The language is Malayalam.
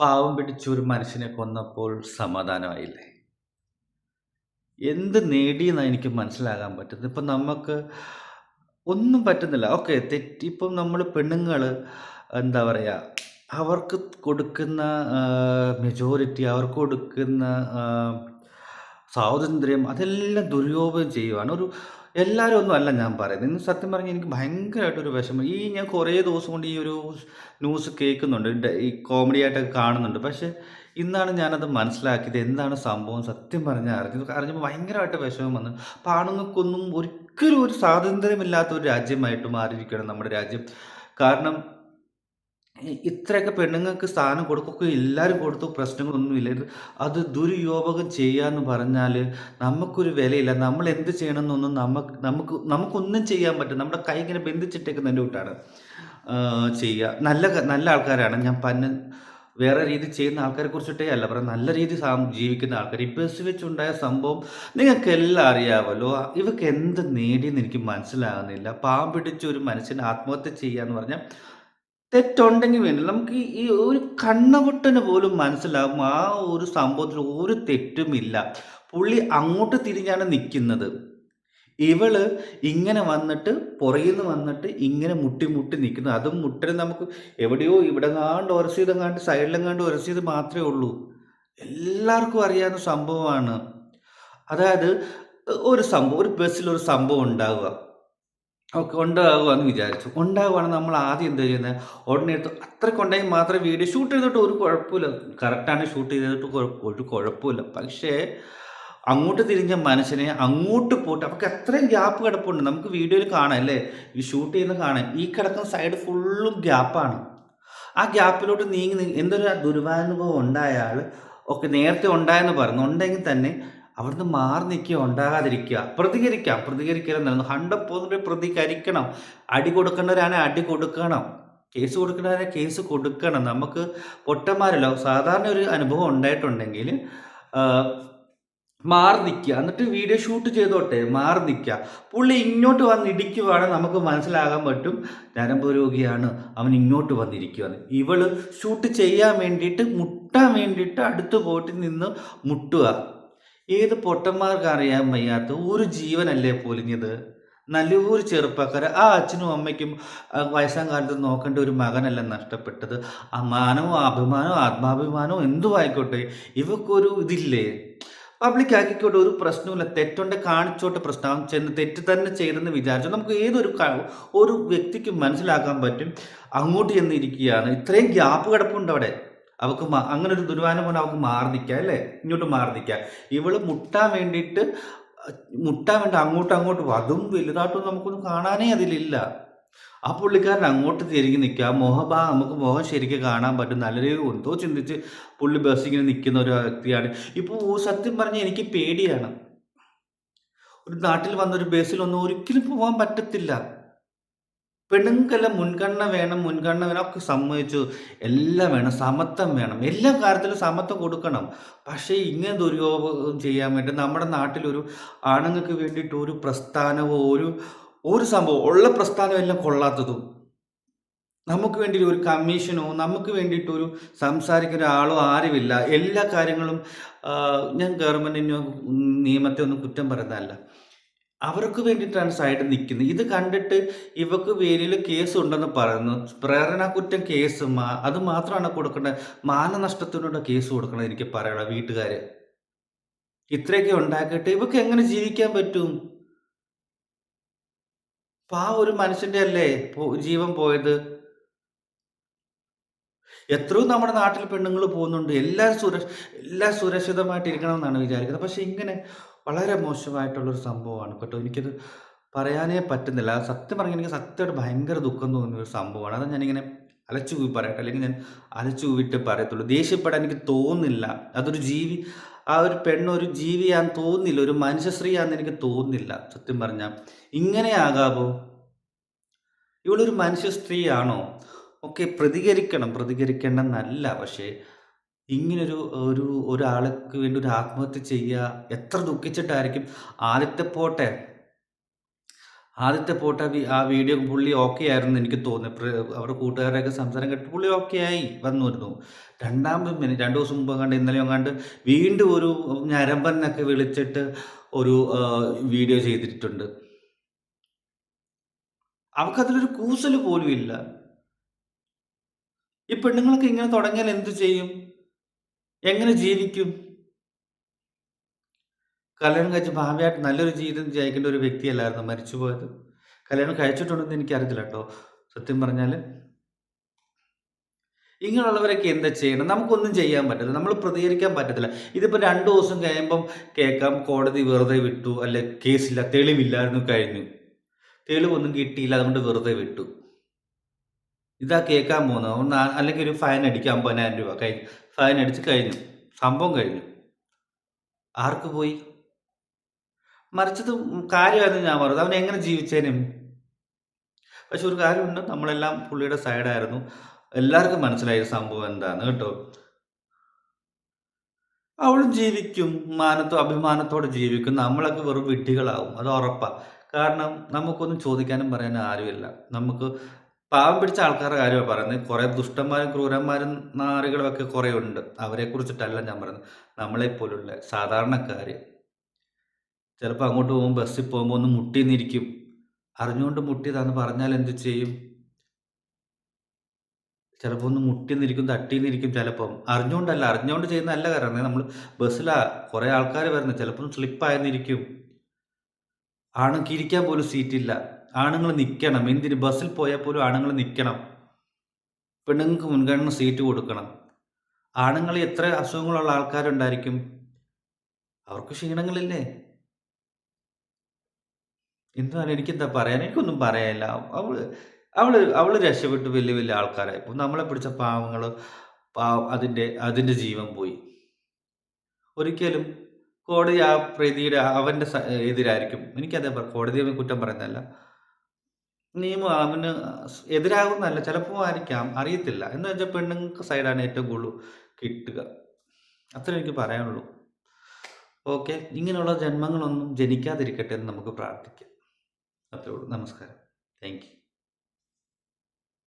പാവം പിടിച്ച ഒരു മനുഷ്യനെ കൊന്നപ്പോൾ സമാധാനമായില്ലേ? എന്ത് നേടിയെന്നാണ് എനിക്ക് മനസ്സിലാകാൻ പറ്റുന്നത്? ഇപ്പം നമുക്ക് ഒന്നും പറ്റുന്നില്ല. ഓക്കെ തെറ്റിപ്പം നമ്മൾ പെണ്ണുങ്ങൾ എന്താ പറയുക അവർക്ക് കൊടുക്കുന്ന മെജോറിറ്റി അവർക്ക് കൊടുക്കുന്ന സ്വാതന്ത്ര്യം അതെല്ലാം ദുരുപയോഗം ചെയ്യുവാണ്. ഒരു എല്ലാവരും ഒന്നും അല്ല ഞാൻ പറയുന്നത്. ഇന്ന് സത്യം പറഞ്ഞാൽ എനിക്ക് ഭയങ്കരമായിട്ടൊരു വിഷമം. ഈ ഞാൻ കുറേ ദിവസം കൊണ്ട് ഈ ഒരു ന്യൂസ് കേൾക്കുന്നുണ്ട്. ഈ കോമഡി ആയിട്ടൊക്കെ കാണുന്നുണ്ട്. പക്ഷേ ഇന്നാണ് ഞാനത് മനസ്സിലാക്കിയത്. എന്താണ് സംഭവം സത്യം പറഞ്ഞാൽ അറിഞ്ഞത് അറിഞ്ഞപ്പോൾ ഭയങ്കരമായിട്ട് വിഷമം വന്നു. അപ്പോൾ ആണുങ്ങൾക്കൊന്നും ഒരിക്കലും ഒരു സ്വാതന്ത്ര്യമില്ലാത്ത ഒരു രാജ്യമായിട്ട് മാറിയിരിക്കണം നമ്മുടെ രാജ്യം. കാരണം ഇത്രയൊക്കെ പെണ്ണുങ്ങൾക്ക് സ്ഥാനം കൊടുക്കൊക്കെ എല്ലാവരും കൊടുത്തു പ്രശ്നങ്ങളൊന്നുമില്ല. അത് ദുരുപയോഗം ചെയ്യാന്ന് പറഞ്ഞാൽ നമുക്കൊരു വിലയില്ല. നമ്മൾ എന്ത് ചെയ്യണമെന്നൊന്നും നമുക്ക് നമുക്ക് നമുക്കൊന്നും ചെയ്യാൻ പറ്റും നമ്മുടെ കൈ ഇങ്ങനെ ബന്ധിച്ചിട്ടേക്കുന്നതിന്റെ കൂട്ടാണ്. ചെയ്യുക. നല്ല നല്ല ആൾക്കാരാണ്. ഞാൻ പന്ന വേറെ രീതി ചെയ്യുന്ന ആൾക്കാരെ കുറിച്ചിട്ടേ അല്ല പറയാം നല്ല രീതി ജീവിക്കുന്ന ആൾക്കാർ ഈ ബസ് വെച്ചുണ്ടായ സംഭവം നിങ്ങൾക്ക് എല്ലാം അറിയാമല്ലോ ഇവക്ക് എന്ത് നേടിയെന്ന് എനിക്ക് മനസ്സിലാകുന്നില്ല. പാമ്പിടിച്ച് പിടിച്ച ഒരു മനുഷ്യൻ ആത്മഹത്യ ചെയ്യാന്ന് പറഞ്ഞാൽ തെറ്റുണ്ടെങ്കിൽ വേണ്ടി. നമുക്ക് ഈ ഒരു കണ്ണവട്ടന് പോലും മനസ്സിലാകും. ആ ഒരു സംഭവത്തിൽ ഒരു തെറ്റുമില്ല പുള്ളി അങ്ങോട്ട് തിരിഞ്ഞാണ് നിൽക്കുന്നത് ഇവൾ ഇങ്ങനെ വന്നിട്ട് പുറകിൽ നിന്ന് വന്നിട്ട് ഇങ്ങനെ മുട്ടി മുട്ടി നിൽക്കുന്നു അതും മുട്ടൽ നമുക്ക് എവിടെയോ ഇവിടെ കാണ്ട് ഉരസിയതെങ്ങാണ്ട് സൈഡിലെങ്ങാണ്ട് ഒരസീത് മാത്രമേ ഉള്ളൂ. എല്ലാവർക്കും അറിയാവുന്ന സംഭവമാണ്. അതായത് ഒരു സംഭവം ഒരു ബസ്സിൽ ഒരു സംഭവം ഉണ്ടാവുക. ഓക്കെ ഉണ്ടാകുമെന്ന് വിചാരിച്ചു. ഉണ്ടാകുവാണെങ്കിൽ നമ്മൾ ആദ്യം എന്താ ചെയ്യുന്നത്? ഉടനെ എടുത്ത് അത്രയ്ക്ക് ഉണ്ടെങ്കിൽ മാത്രമേ വീഡിയോ ഷൂട്ട് ചെയ്തിട്ട് ഒരു കുഴപ്പമില്ല. കറക്റ്റാണ് ഷൂട്ട് ചെയ്തിട്ട് ഒരു കുഴപ്പമില്ല. പക്ഷേ അങ്ങോട്ട് തിരിഞ്ഞ മനുഷ്യനെ അങ്ങോട്ട് പോട്ട് അവർക്ക് അത്രയും ഗ്യാപ്പ് കിടപ്പുണ്ട്. നമുക്ക് വീഡിയോയിൽ കാണാം അല്ലേ? ഈ ഷൂട്ട് ചെയ്യുന്ന കാണാം. ഈ കിടക്കുന്ന സൈഡ് ഫുള്ളും ഗ്യാപ്പാണ്. ആ ഗ്യാപ്പിലോട്ട് നീങ്ങി എന്തൊരു ദുരിതാനുഭവം ഉണ്ടായ ആൾ ഒക്കെ നേരത്തെ ഉണ്ടായെന്ന് പറഞ്ഞു ഉണ്ടെങ്കിൽ തന്നെ അവിടുന്ന് മാറി നിൽക്കുക ഉണ്ടാകാതിരിക്കുക. പ്രതികരിക്കാം. പ്രതികരിക്കുക എന്നാണ്. ഹൺഡ്രഡ് പേഴ്സന്റ് പ്രതികരിക്കണം. അടി കൊടുക്കേണ്ടവരാണ് അടി കൊടുക്കണം. കേസ് കൊടുക്കേണ്ടവരെ കേസ് കൊടുക്കണം. നമുക്ക് പൊട്ടന്മാരല്ല സാധാരണ ഒരു അനുഭവം ഉണ്ടായിട്ടുണ്ടെങ്കിൽ മാറി നിൽക്കുക. എന്നിട്ട് വീഡിയോ ഷൂട്ട് ചെയ്തോട്ടെ മാറി നിൽക്കുക. പുള്ളി ഇങ്ങോട്ട് വന്ന് ഇടിക്കുവാണെങ്കിൽ നമുക്ക് മനസ്സിലാകാൻ പറ്റും. ഞരമ്പ് രോഗിയാണ് അവൻ ഇങ്ങോട്ട് വന്നിരിക്കുകയാണ് ഇവൾ ഷൂട്ട് ചെയ്യാൻ വേണ്ടിയിട്ട് മുട്ടാൻ വേണ്ടിയിട്ട് അടുത്ത് പോയിട്ട് നിന്ന് മുട്ടുക. ഏത് പൊട്ടന്മാർക്ക് അറിയാൻ വയ്യാത്ത ഒരു ജീവനല്ലേ പൊലിഞ്ഞത് നല്ലൊരു ചെറുപ്പക്കാരൻ ആ അച്ഛനും അമ്മയ്ക്കും വയസ്സാം കാലത്ത് നോക്കേണ്ട ഒരു മകനല്ല നഷ്ടപ്പെട്ടത്. അമാനമോ അഭിമാനമോ അഭിമാനവും ആത്മാഭിമാനവും എന്തു ആയിക്കോട്ടെ ഇവക്കൊരു ഇതില്ലേ? പബ്ലിക് ആക്കിക്കോട്ടെ ഒരു പ്രശ്നമില്ല തെറ്റുണ്ട് കാണിച്ചോട്ടെ പ്രശ്നം. ചെന്ന് തെറ്റ് തന്നെ ചെയ്തെന്ന് വിചാരിച്ചു. നമുക്ക് ഏതൊരു ഒരു വ്യക്തിക്കും മനസ്സിലാക്കാൻ പറ്റും. അങ്ങോട്ട് ചെന്നിരിക്കുകയാണ് ഇത്രയും ഗ്യാപ്പ് കിടപ്പുണ്ട് അവിടെ. അവൾക്ക് അങ്ങനെ ഒരു ദുർവാനുഭവം അവൾക്ക് മാറി നിൽക്കാം അല്ലേ? ഇങ്ങോട്ട് മാറി നിൽക്കാം ഇവൾ മുട്ടാൻ വേണ്ടിയിട്ട് മുട്ടാൻ വേണ്ടി അങ്ങോട്ടും അങ്ങോട്ടും. അതും വലുതായിട്ടൊന്നും നമുക്കൊന്നും കാണാനേ അതിലില്ല. ആ പുള്ളിക്കാരൻ അങ്ങോട്ട് തിരികെ നിൽക്കുക മുഖഭാ നമുക്ക് മുഖം ശരിക്കും കാണാൻ പറ്റും. നല്ല രീതിയിൽ എന്തോ ചിന്തിച്ച് പുള്ളി ബസ് ഇങ്ങനെ നിൽക്കുന്ന ഒരു വ്യക്തിയാണ്. ഇപ്പോൾ സത്യം പറഞ്ഞാൽ എനിക്ക് പേടിയാണ്. ഒരു നാട്ടിൽ വന്നൊരു ബസ്സിലൊന്നും ഒരിക്കലും പോകാൻ പറ്റത്തില്ല. പെണ്ണുങ്ങൾക്കെല്ലാം മുൻഗണന വേണം മുൻഗണന വേണം ഒക്കെ സമ്മതിച്ചു. എല്ലാം വേണം സമത്വം വേണം. എല്ലാ കാര്യത്തിലും സമത്വം കൊടുക്കണം. പക്ഷേ ഇങ്ങനെ ദുരുപയോഗം ചെയ്യാൻ വേണ്ടി നമ്മുടെ നാട്ടിലൊരു ആണുങ്ങൾക്ക് വേണ്ടിയിട്ട് ഒരു പ്രസ്ഥാനമോ ഒരു ഒരു സംഭവം ഉള്ള പ്രസ്ഥാനം എല്ലാം കൊള്ളാത്തതും നമുക്ക് വേണ്ടി ഒരു കമ്മീഷനോ നമുക്ക് വേണ്ടിയിട്ട് ഒരു സംസാരിക്കുന്ന ഒരാളോ ആരുമില്ല. എല്ലാ കാര്യങ്ങളും ഞാൻ ഗവൺമെന്റിനോ നിയമത്തെ ഒന്നും കുറ്റം പറയുന്നതല്ല. അവർക്ക് വേണ്ടിയിട്ടാണ് സൈഡ് നിൽക്കുന്നത്. ഇത് കണ്ടിട്ട് ഇവക്ക് പേരിൽ കേസ് ഉണ്ടെന്ന് പറയുന്നു. പ്രേരണ കുറ്റം കേസ്. മാ- അത് മാത്രമാണ് കൊടുക്കേണ്ടത് മാനനഷ്ടത്തിനുള്ള കേസ് കൊടുക്കണം എനിക്ക് പറയണം വീട്ടുകാർ ഇത്രയൊക്കെ ഉണ്ടാക്കിയിട്ട് ഇവക്ക് എങ്ങനെ ജീവിക്കാൻ പറ്റും? അപ്പൊ ആ ഒരു മനുഷ്യന്റെ അല്ലേ ജീവൻ പോയത്? എത്രയോ നമ്മുടെ നാട്ടിൽ പെണ്ണുങ്ങൾ പോകുന്നുണ്ട്. എല്ലാ സുരക്ഷ എല്ലാം സുരക്ഷിതമായിട്ട് ഇരിക്കണം എന്നാണ് വിചാരിക്കുന്നത്. പക്ഷെ ഇങ്ങനെ വളരെ മോശമായിട്ടുള്ളൊരു സംഭവമാണ്. കേട്ടോ എനിക്കത് പറയാനേ പറ്റുന്നില്ല. സത്യം പറഞ്ഞാൽ എനിക്ക് സത്യമായിട്ട് ഭയങ്കര ദുഃഖം തോന്നുന്ന ഒരു സംഭവമാണ്. അത് ഞാനിങ്ങനെ അലച്ചു കൂവി പറയട്ടെ അല്ലെങ്കിൽ ഞാൻ അലച്ചു കൂവിട്ട് പറയത്തുള്ളൂ. ദേഷ്യപ്പെടാൻ എനിക്ക് തോന്നുന്നില്ല. അതൊരു ജീവി ആ ഒരു പെണ്ണ് ഒരു ജീവിയാന്ന് തോന്നുന്നില്ല. ഒരു മനുഷ്യശ്രീയാന്ന് എനിക്ക് തോന്നുന്നില്ല. സത്യം പറഞ്ഞാൽ ഇങ്ങനെ ആകാവോ? ഇവളൊരു മനുഷ്യ സ്ത്രീയാണോ? ഒക്കെ പ്രതികരിക്കണം. പ്രതികരിക്കേണ്ടെന്നല്ല. പക്ഷേ ഇങ്ങനൊരു ഒരു ഒരാൾക്ക് വേണ്ടി ഒരു ആത്മഹത്യ ചെയ്യുക എത്ര ദുഃഖിച്ചിട്ടായിരിക്കും? ആദ്യത്തെ പോട്ടെ. ആദ്യത്തെ പോട്ടെ ആ വീഡിയോ പുള്ളി ഓക്കെ ആയിരുന്നു എനിക്ക് തോന്നി അവരുടെ കൂട്ടുകാരുടെയൊക്കെ സംസാരം കേട്ട് പുള്ളി ഓക്കെ ആയി വന്നിരുന്നു. രണ്ടാമത് രണ്ടു ദിവസം മുമ്പ് കണ്ട് ഇന്നലെ കണ്ട് വീണ്ടും ഒരു ഞരമ്പന്നൊക്കെ വിളിച്ചിട്ട് ഒരു വീഡിയോ ചെയ്തിട്ടുണ്ട്. അവർക്കതിലൊരു കൂസൽ പോലും ഇല്ല ഈ പെണ്ണുങ്ങളൊക്കെ ഇങ്ങനെ തുടങ്ങിയാൽ എന്തു ചെയ്യും? എങ്ങനെ ജീവിക്കും? കല്യാണം കഴിച്ച് ഭാവിയായിട്ട് നല്ലൊരു ജീവിതം ജയിക്കേണ്ട ഒരു വ്യക്തിയല്ലായിരുന്നു മരിച്ചുപോയത്. കല്യാണം കഴിച്ചിട്ടുണ്ടെന്ന് എനിക്കറിയില്ല കേട്ടോ. സത്യം പറഞ്ഞാൽ ഇങ്ങനെയുള്ളവരൊക്കെ എന്താ ചെയ്യണം? നമുക്കൊന്നും ചെയ്യാൻ പറ്റില്ല നമ്മൾ പ്രതികരിക്കാൻ പറ്റത്തില്ല. ഇതിപ്പോൾ രണ്ട് ദിവസം കഴിയുമ്പം കേൾക്കാം കോടതി വെറുതെ വിട്ടു. അല്ലെ കേസില്ല തെളിവില്ലായിരുന്നു കഴിഞ്ഞു. തെളിവൊന്നും കിട്ടിയില്ല അതുകൊണ്ട് വെറുതെ വിട്ടു. ഇതാ കേൾക്കാൻ പോകുന്നത്. അല്ലെങ്കിൽ ഒരു ഫൈൻ അടിക്കുക അമ്പതിനായിരം രൂപ. കഴിഞ്ഞു ഫൈൻ അടിച്ച് കഴിഞ്ഞു. സംഭവം കഴിഞ്ഞു. ആർക്ക് പോയി? മറിച്ചത് കാര്യമായിരുന്നു ഞാൻ പറഞ്ഞത് അവൻ എങ്ങനെ ജീവിച്ചേനും? പക്ഷെ ഒരു കാര്യമുണ്ട്. നമ്മളെല്ലാം പുള്ളിയുടെ സൈഡായിരുന്നു എല്ലാവർക്കും മനസ്സിലായ സംഭവം എന്താന്ന് കേട്ടോ. അവളും ജീവിക്കും. മാനത്തോ അഭിമാനത്തോടെ ജീവിക്കും. നമ്മളൊക്കെ വെറും വിഡ്ഢികളാവും. അത് ഉറപ്പാണ് കാരണം നമുക്കൊന്നും ചോദിക്കാനും പറയാനും ആരുമില്ല. നമുക്ക് പാവം പിടിച്ച ആൾക്കാരുടെ കാര്യമാണ് പറയുന്നത്. കുറേ ദുഷ്ടന്മാരും ക്രൂരന്മാരും നാറികളും ഒക്കെ കുറേ ഉണ്ട്. അവരെ കുറിച്ചിട്ടല്ല ഞാൻ പറയുന്നത്. നമ്മളെ പോലുള്ള സാധാരണക്കാർ ചിലപ്പോൾ അങ്ങോട്ട് പോകുമ്പോൾ ബസ്സിൽ പോകുമ്പോൾ ഒന്ന് മുട്ടി നിന്നിരിക്കും അറിഞ്ഞുകൊണ്ട് മുട്ടിയതാന്ന് പറഞ്ഞാൽ എന്ത് ചെയ്യും? ചിലപ്പോൾ ഒന്ന് മുട്ടി നിന്നിരിക്കും തട്ടി നിന്നിരിക്കും ചിലപ്പം. അറിഞ്ഞുകൊണ്ടല്ല അറിഞ്ഞുകൊണ്ട് ചെയ്യുന്ന ചെയ്യുന്നതല്ല കാരണം നമ്മൾ ബസ്സിലാ കുറേ ആൾക്കാർ വരുന്നത്. ചിലപ്പം സ്ലിപ്പായെന്നിരിക്കും ആണെങ്കിൽ ഇരിക്കാൻ പോലും സീറ്റില്ല. ആണുങ്ങൾ നിൽക്കണം എന്തിന്? ബസ്സിൽ പോയാൽ പോലും ആണുങ്ങൾ നിൽക്കണം പെണ്ണുങ്ങൾക്ക് മുൻഗണന സീറ്റ് കൊടുക്കണം. ആണുങ്ങൾ എത്ര അസുഖങ്ങളുള്ള ആൾക്കാരുണ്ടായിരിക്കും? അവർക്ക് ക്ഷീണങ്ങളില്ലേ? എന്താണ് എനിക്കെന്താ പറയാൻ? എനിക്കൊന്നും പറയാനില്ല. അവൾ അവൾ അവൾ രക്ഷപ്പെട്ട് വലിയ വലിയ ആൾക്കാരായി. ഇപ്പം നമ്മളെ പിടിച്ച പാവങ്ങൾ പാവം അതിന്റെ അതിന്റെ ജീവൻ പോയി. ഒരിക്കലും കോടതി ആ പ്രതിയുടെ അവന്റെ എതിരായിരിക്കും. എനിക്കതേ കോടതി കുറ്റം പറയുന്നതല്ല. നിയമം അവന് എതിരാകുന്നതല്ല ചിലപ്പോൾ ആയിരിക്കാം അറിയത്തില്ല. എന്ന് വെച്ചാൽ പെണ്ണുങ്ങൾക്ക് സൈഡാണ് ഏറ്റവും കൂടുതൽ കിട്ടുക. അത്ര എനിക്ക് പറയാനുള്ളൂ. ഓക്കെ? ഇങ്ങനെയുള്ള ജന്മങ്ങളൊന്നും ജനിക്കാതിരിക്കട്ടെ എന്ന് നമുക്ക് പ്രാർത്ഥിക്കാം. അത്രേ ഉള്ളൂ. നമസ്കാരം. താങ്ക്